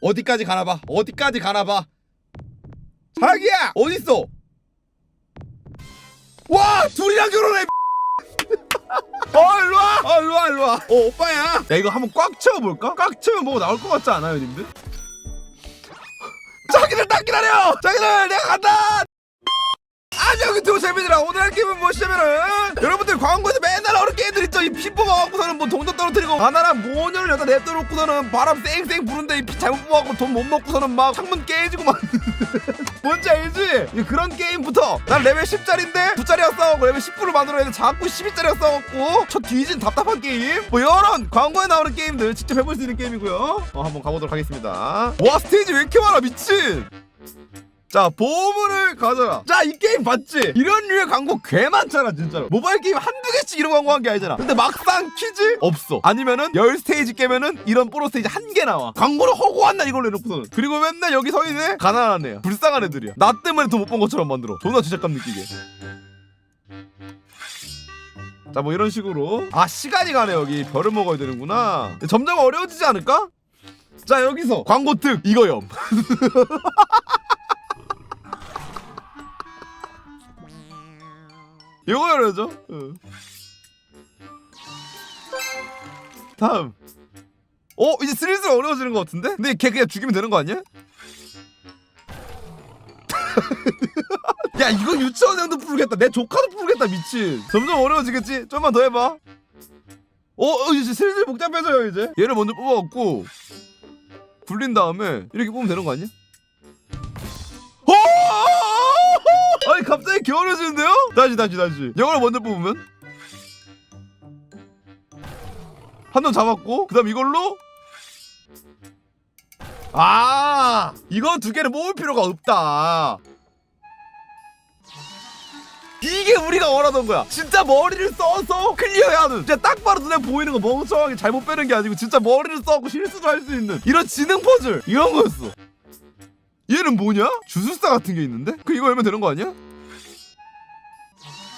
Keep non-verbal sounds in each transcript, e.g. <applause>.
어디까지 가나봐? 어디까지 가나봐? 자기야! 어딨어? 와! 둘이랑 결혼해 <laughs> 어 일로와! 어 일로와 일로와. 어 오빠야. 야 이거 한번 꽉 채워볼까? 꽉 채우면 뭐가 나올 것 같지 않아요 님들? <laughs> 자기들 딱 기다려! 자기들 내가 간다 안녕 유튜브 재민이라 오늘 할 게임은 무엇이냐면은 여러분들 광고에서 맨날 나오는 게임들 있죠? 이피 뽑아갖고서는 뭐 동전 떨어뜨리고 바나나 모녀를 여기다 냅둬놓고서는 바람 쌩쌩 부는데 이피 잘못 뽑아갖고 돈 못 먹고서는 막 창문 깨지고 막. <laughs> 뭔지 알지? 이 그런 게임부터. 난 레벨 10짜리인데 9짜리가 싸워갖고 레벨 10%를 만들어야 돼 자꾸 12짜리가 싸워갖고 저 뒤진 답답한 게임. 뭐 이런 광고에 나오는 게임들 직접 해볼 수 있는 게임이고요. 어 한번 가보도록 하겠습니다. 와 스테이지 왜 이렇게 많아 미친 자 보물을 가져라. 자 이 게임 봤지? 이런 류의 광고 개 많잖아 진짜로. 모바일 게임 한두 개씩 이런 광고 한 게 아니잖아. 근데 막상 퀴즈 없어. 아니면은 열 스테이지 깨면은 이런 보너 스테이지 한 개 나와. 광고를 허구한 날 이걸로 해놓고서는. 그리고 맨날 여기 서 있네 가난한 애야. 불쌍한 애들이야. 나 때문에 돈 못 번 것처럼 만들어. 존나 죄책감 느끼게. 자 뭐 이런 식으로. 아 시간이 가네 여기. 별을 먹어야 되는구나. 점점 어려워지지 않을까? 자 여기서 광고 특 이거염 <laughs> 응. 다음. 어 이제 슬슬 어려워지는 것 같은데? 근데 걔 그냥 죽이면 되는 거 아니야? <laughs> 야 이거 유치원생도 풀겠다. 내 조카도 풀겠다 미친. 점점 어려워지겠지? 좀만 더 해봐. 어, 어 이제 슬슬 복잡해져요 이제. 얘를 먼저 뽑아갖고 굴린 다음에 이렇게 뽑으면 되는 거 아니야? 갑자기 겨울해지는데요? 다시 다시 다시 이걸 먼저 뽑으면 한 놈 잡았고 그 다음 이걸로 아 이거 두 개를 모을 필요가 없다 이게 우리가 원하던 거야 진짜 머리를 써서 클리어해야 하는 진짜 딱 봐도 눈에 보이는 거 멍청하게 잘못 빼는 게 아니고 진짜 머리를 써갖고 실수도 할 수 있는 이런 지능 퍼즐 이런 거였어 얘는 뭐냐? 주술사 같은 게 있는데? 그 이거 열면 되는 거 아니야?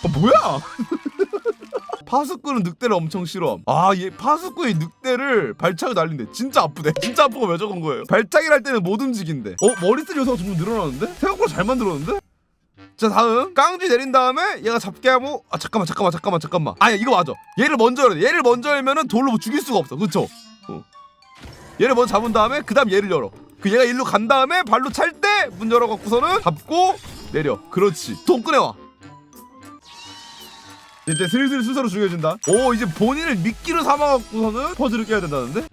어 뭐야? <laughs> 파수꾼은 늑대를 엄청 싫어. 아, 얘 파수꾼이 늑대를 발차기 날린대. 진짜 아프대. 진짜 아프고 왜 저건 거예요? 발차기를 할 때는 못 움직인대. 어, 머리 쓸 요소가 점점 늘어나는데? 생각보다 잘 만들었는데? 자, 다음. 깡쥐 내린 다음에 얘가 잡게 하고 아, 잠깐만, 잠깐만, 잠깐만, 잠깐만. 아, 이거 맞아. 얘를 먼저 열어. 얘를 먼저 열면은 돌로 뭐 죽일 수가 없어. 그쵸? 어. 얘를 먼저 잡은 다음에 그 다음 얘를 열어. 그 얘가 일로 간 다음에 발로 찰 때 문 열어 갖고서는 잡고 내려. 그렇지. 돈 꺼내와. 이제 슬슬 순서로 중요해진다. 오 이제 본인을 미끼로 삼아갖고서는 퍼즐을 깨야 된다는데?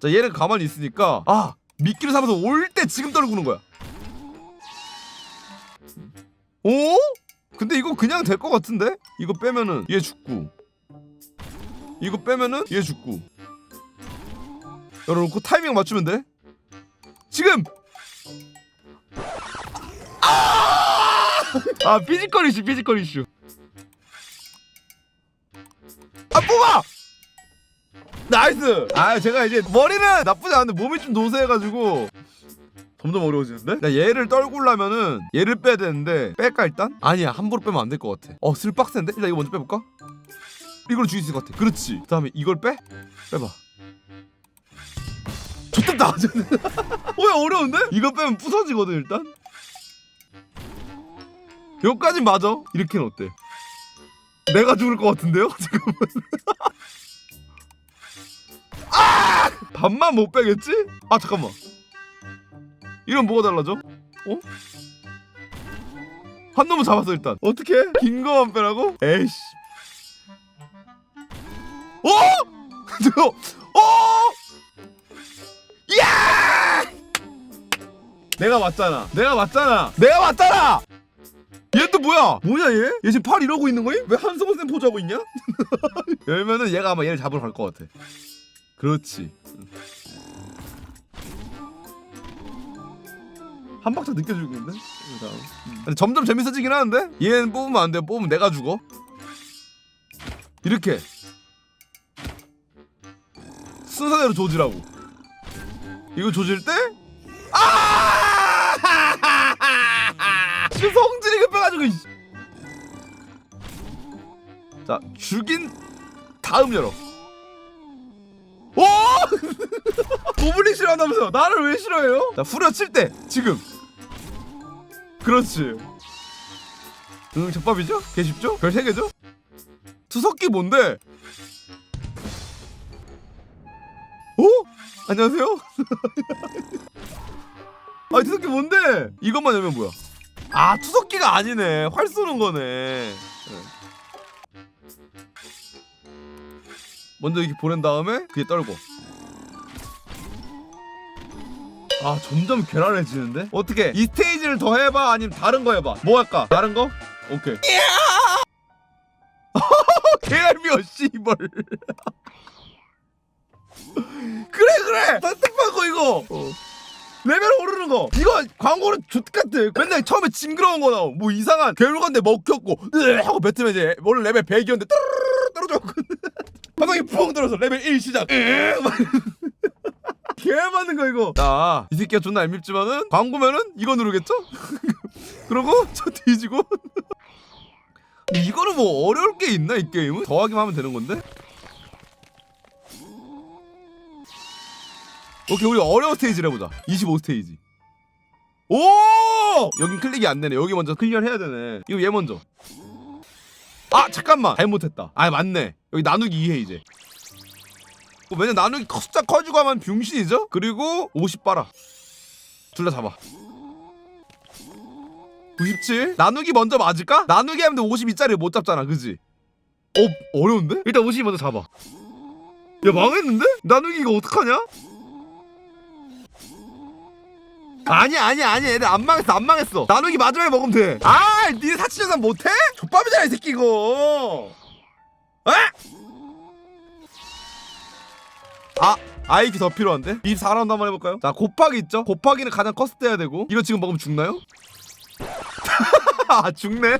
자 얘는 가만히 있으니까 아 미끼로 삼아서 올 때 지금 떨구는 거야. 오? 근데 이거 그냥 될 것 같은데? 이거 빼면은 얘 죽고 이거 빼면은 얘 죽고 열어놓고 타이밍 맞추면 돼. 지금 아! <laughs> 아 피지컬 이슈 피지컬 이슈 아 뽑아 나이스 아 제가 이제 머리는 나쁘지 않은데 몸이 좀 노쇠해가지고 점점 어려워지는데? 나 얘를 떨구려면은 얘를 빼야 되는데 뺄까 일단? 아니야 함부로 빼면 안 될 것 같아 어 슬빡센데? 일단 이거 먼저 빼볼까? 이걸 죽일 수 있을 것 같아 그렇지 그 다음에 이걸 빼? 빼봐 좋겠다 <laughs> 어 어려운데? 이거 빼면 부서지거든 일단 여기까진 맞아 이렇게는 어때? 내가 죽을 것 같은데요? <laughs> 잠깐만 아! 반만 못 빼겠지? 아 잠깐만 이런 뭐가 달라져? 어? 한 놈은 잡았어 일단 어떻게? 긴 거만 빼라고? 에이씨 어? <laughs> 저 어? 야! 내가 맞잖아. 내가 맞잖아. 내가 맞잖아. 얘 또 뭐야? 뭐냐 얘? 얘 지금 팔 이러고 있는 거임? 왜 한성원 쌤 포즈 하고 있냐? <laughs> 열면은 얘가 아마 얘를 잡으러 갈 것 같아. 그렇지. 한 박자 늦게 죽는데? 근데 점점 재밌어지긴 하는데? 얘는 뽑으면 안 돼. 뽑으면 내가 죽어. 이렇게 순서대로 조지라고. 이거 조질 때? 아! 지금 성질이 급해가지고. 이씨. 자, 죽인 다음 열어. 오! <laughs> 고블린 싫어한다면서 나를 왜 싫어해요? 자 후려칠 때 지금 그렇지 응 적밥이죠? 개 쉽죠? 별 3개죠? 투석기 뭔데? 어? 안녕하세요? <laughs> 아 투석기 뭔데? 이것만 열면 뭐야? 아 투석기가 아니네 활 쏘는 거네 네. 먼저 이렇게 보낸 다음에 그게 떨고 아 점점 괴랄해지는데? 어떻게 이 스테이지를 더 해봐 아니면 다른 거 해봐 뭐 할까? 다른 거? 오케이 <laughs> 개얄미워 씨발 <laughs> 그래 그래 선택받고 이거 어. 레벨 오르는 거 이거 광고는 족같아 맨날 처음에 징그러운 거 나오 뭐 이상한 괴물건데 먹혔고 으 하고 뱉으면 이제 원래 레벨 100이었는데 떨어져 <laughs> 바닥에 푹 떨어져 레벨 1 시작. <laughs> 개 맞는 거 이거 자이 새끼가 존나 얄밉지만은 광고면은 이거 누르겠죠? <laughs> 그러고 저 뒤지고 이거는 뭐 어려울 게 있나 이 게임은? 더하기만 하면 되는 건데? 오케이 우리 어려운 스테이지를 해보자 25 스테이지 오! 여긴 클릭이 안 되네 여기 먼저 클리어 해야 되네 이거 얘 먼저 아 잠깐만 잘못했다 아 맞네 여기 나누기 2해 이제 어, 왜냐 나누기 커- 숫자 커지고 하면 병신이죠? 그리고 50 빨아 둘 다 잡아 97 나누기 먼저 맞을까? 나누기 하면 52짜리 못 잡잖아 그지? 어 어려운데? 일단 52 먼저 잡아 야 망했는데? 나누기 이거 어떡하냐? 아니야 아니야 아니야 얘들 안 망했어 안 망했어 나누기 마지막에 먹으면 돼아 니네 사치전산 못해? 족밥이잖아 이 새끼 이거 아! 아 아이키 더 필요한데? 24라운드 한번 해볼까요? 자 곱하기 있죠? 곱하기는 가장 돼야 되고 이거 지금 먹으면 죽나요? <laughs> 아 죽네.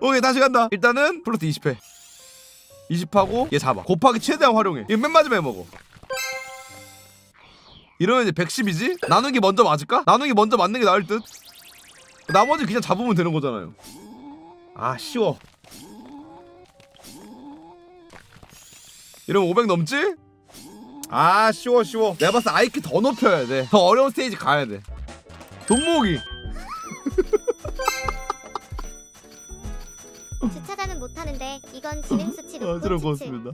오케이 다시 간다 일단은 플러스 20회 20하고 얘 잡아 곱하기 최대한 활용해 이거 맨 마지막에 먹어 이러면 이제 110이지? 나누기 먼저 맞을까? 나누기 먼저 맞는 게 나을 듯 나머지 그냥 잡으면 되는 거잖아요 아 쉬워 이러면 500 넘지? 아 쉬워 쉬워 내가 봤을 때 아이큐 더 높여야 돼더 어려운 스테이지 가야 돼 돈 모으기 주차장은 못하는데 이건 진행 수치 아, 높고 들어 추측. 고맙습니다.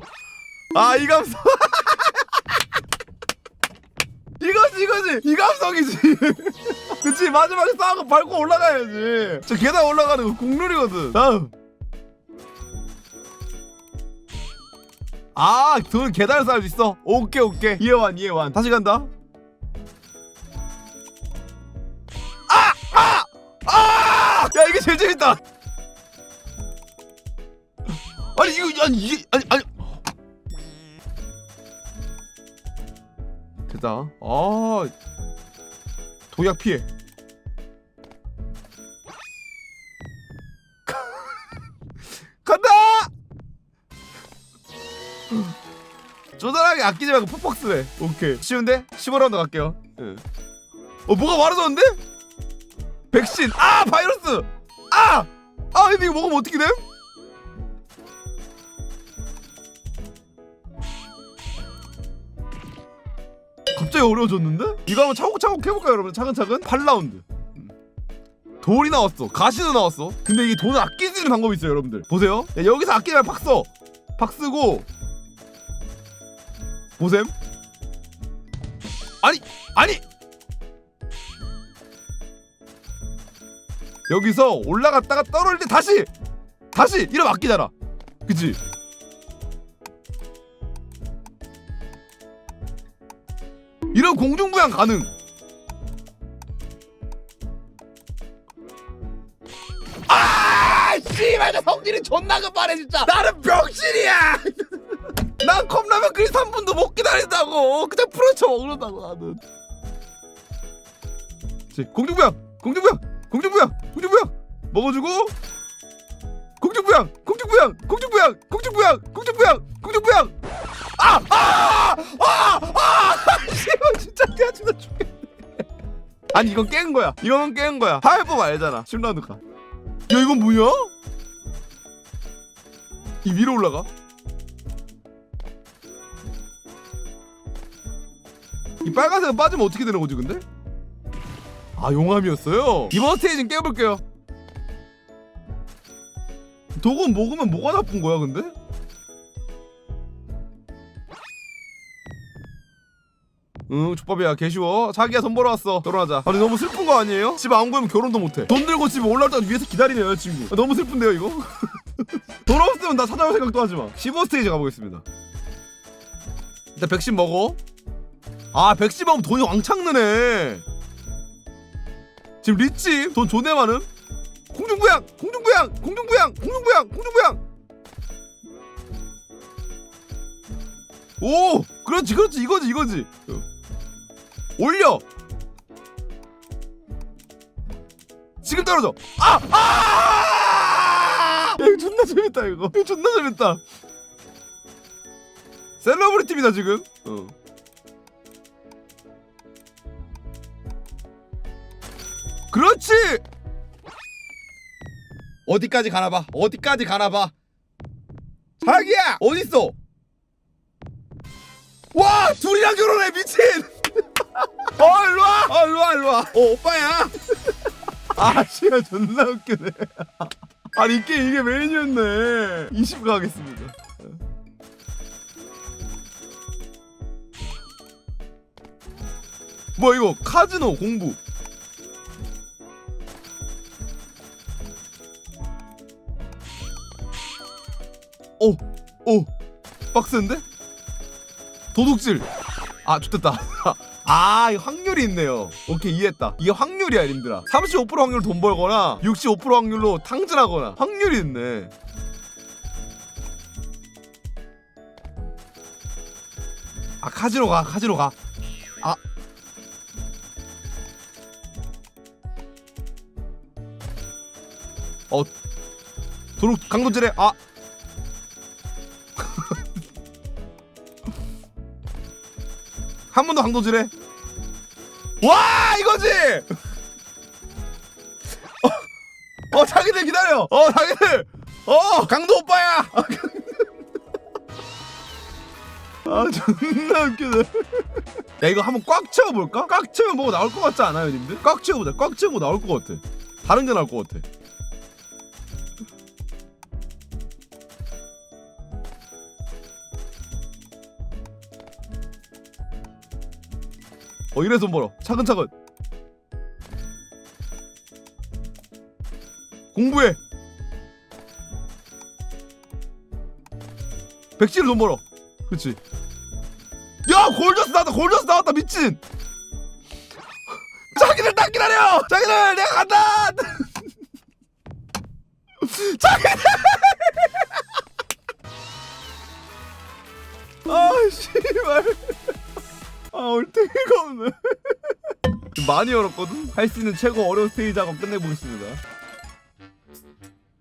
아, 이 감성. <laughs> 이거지, 이거지. 이 감성이지. <laughs> 그치, 마지막에 싸고 밟고 올라가야지. 저 계단 올라가는 거 국룰이거든. 다음. 아, 돈 계단을 쌓을 수 있어. 오케이, 오케이. 이해완, 이해완. 다시 간다. 아! 아! 아! 야, 이게 제일 재밌다. 아니 이거 아니 이게 아니 아니 됐다 아 도약 피해. <laughs> 간다! 조절하게 아끼지 말고 푹푹 쓰래 오케이. 쉬운데? 15라운드 갈게요. 예. 어 뭐가 많아졌는데? 백신. 아 바이러스! 아아 근데 이거 먹으면 어떻게 됨? 갑자기 어려워졌는데? 이거 한번 차곡차곡 해볼까요 여러분? 차근차근? 8라운드. 돌이 나왔어. 가시도 나왔어. 근데 이게 돈을 아낄 수 있는 방법이 있어요 여러분들. 보세요. 야, 여기서 아끼면 박 써. 박 쓰고. 보셈. 아니 아니! 여기서 올라갔다가 떨어질 때 다시! 다시! 이러면 아끼잖아. 그치 이런 공중부양 가능. 아, 씨발, 나 성질이 존나 급하네 진짜. 나는 병신이야. <laughs> 난 컵라면 그리 3분도 못 기다린다고. 그냥 풀어쳐 먹는다고 나는. 지, 공중부양, 공중부양, 공중부양, 공중부양 먹어주고. 공중부양, 공중부양, 공중부양, 공중부양, 공중부양, 공중부양. 아, 아, 아, 아, 아니 이건 깬 거야. 이건 깬 거야. 하이법 알잖아. 10라운드 가. 야 이건 뭐야? 이 위로 올라가. 이 빨간색은 빠지면 어떻게 되는 거지 근데? 아 용암이었어요? 이번 스테이지는 깨볼게요 독은 먹으면 뭐가 나쁜 거야 근데? 응 족밥이야. 개쉬워. 자기야 돈 벌어왔어. 결혼하자. 아니 너무 슬픈 거 아니에요? 집 안 구하면 결혼도 못해. 돈 들고 집에 올라올 때까지 위에서 기다리네 여자친구. 아, 너무 슬픈데요 이거? <laughs> 돈 없으면 나 찾아올 생각도 하지마. 15스테이지 가보겠습니다. 일단 백신 먹어. 아 백신 먹으면 돈이 왕창 느네. 지금 리치? 돈 존내 많음? 공중부양 공중부양 공중부양 공중부양 공중부양. 오 그렇지 그렇지. 이거지 이거지. 어. 올려. 지금 떨어져. 아! 아! 야, 이거 존나 재밌다 이거. 이거 존나 재밌다. 셀러브리티입니다 지금. 어. 그렇지! 어디까지 가나봐? 어디까지 가나봐? 자기야! 어딨어? 와 둘이랑 결혼해 미친 어 일로와! 어 일로와 일로와. 어 오빠야. <laughs> 아 씨가 존나 웃기네. 아니 이게 이게 메인이었네. 20 가겠습니다. 뭐 이거? 카지노 공부. 오, 오, 빡센데? 도둑질. 아, 좋됐다. <laughs> 아, 이 확률이 있네요. 오케이, 이해했다. 이게 확률이야, 님들아. 35% 확률로 돈 벌거나 65% 확률로 탕진하거나 확률이 있네. 아, 카지노 가, 카지노 가. 아. 어, 도둑 강도질해. 아. <laughs> 한 번 더 강도질해. 와 이거지. 어, 어 자기들 기다려. 어 자기들. 어 강도 오빠야. 아 존나 웃기네. 야 이거 한번 꽉 채워볼까? 꽉 채우면 뭐가 나올 것 같지 않아요, 님들? 꽉 채워보자. 꽉 채우고 나올 것 같아. 다른 게 나올 것 같아. 어 이래서 돈 벌어. 차근차근. 공부해. 백지를 돈 벌어. 그렇지. 야 골저스 나왔다 골저스 나왔다 미친. <laughs> 자기들 딱 기다려! 자기들 내가 간다 많이 열었거든? 할 수 있는 최고 어려운 스테이지 작업 끝내보겠습니다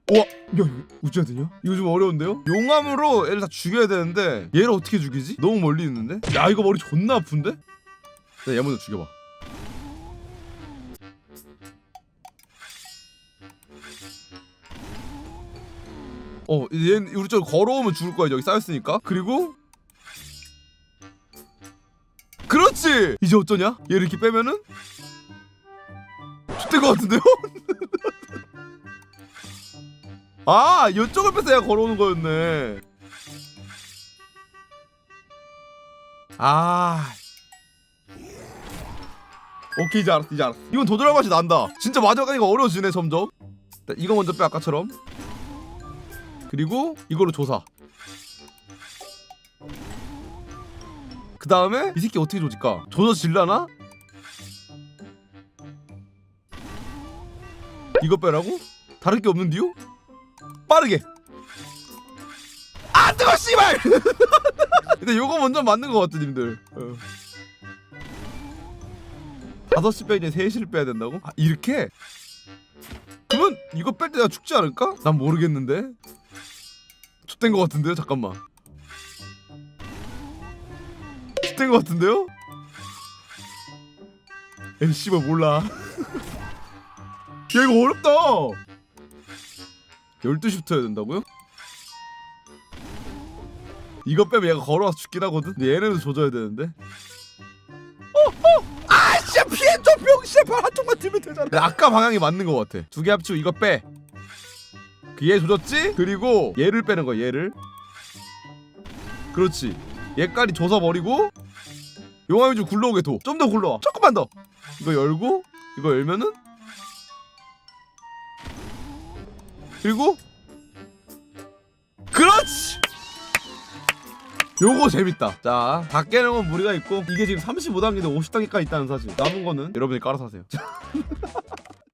우와 야 이거 어찌해야 되냐? 이거 좀 어려운데요? 용암으로 얘를 다 죽여야 되는데 얘를 어떻게 죽이지? 너무 멀리 있는데? 야 이거 머리 존나 아픈데? 야, 얘 먼저 죽여봐 어, 얘 우리 쪽 걸어오면 죽을 거야 여기 쌓였으니까. 그리고 그렇지. 이제 어쩌냐? 얘를 이렇게 빼면은 죽될 것 같은데요? <laughs> 아, 이쪽을 빼서 얘가 걸어오는 거였네. 아. 오케이 이제 알았어 이제 알았어 이건 도전할 맛이 난다 진짜 마지막 가니까 어려워지네 점점 자, 이거 먼저 빼 아까처럼 그리고 이걸로 조사 그 다음에 이 새끼 어떻게 조질까? 조져질라나? 이거 빼라고? 다를 게 없는데요? 빠르게 아 뜨거 씨발 <laughs> 근데 요거 먼저 맞는 것 같아 님들 어. 5시 빼기 전에 3시를 빼야 된다고? 아 이렇게? 그러면 이거 뺄 때 내가 죽지 않을까? 난 모르겠는데 X된 것 같은데요? 잠깐만 된 것 같은데요? 에이 씨발 몰라. 야 이거 어렵다. 12시부터 해야 된다고요? 이거 빼면 얘가 걸어와서 죽긴 하거든? 근데 얘네도 조져야 되는데. 발. 한쪽만 들면 되잖아. 근데 아까 방향이 맞는 것 같아. 두 개 합치고 이거 빼. 그 얘 조졌지? 그리고 얘를 빼는 거야 얘를. 그렇지 얘까지 조서 버리고 용암이 좀 굴러오게 둬좀 더 굴러와. 조금만 더. 이거 열고 이거 열면은? 그리고? 그렇지! 요거 재밌다. 자다 깨는 건 무리가 있고 이게 지금 35단계인데 50단계까지 있다는 사실. 남은 거는 여러분이 깔아서 하세요 <laughs>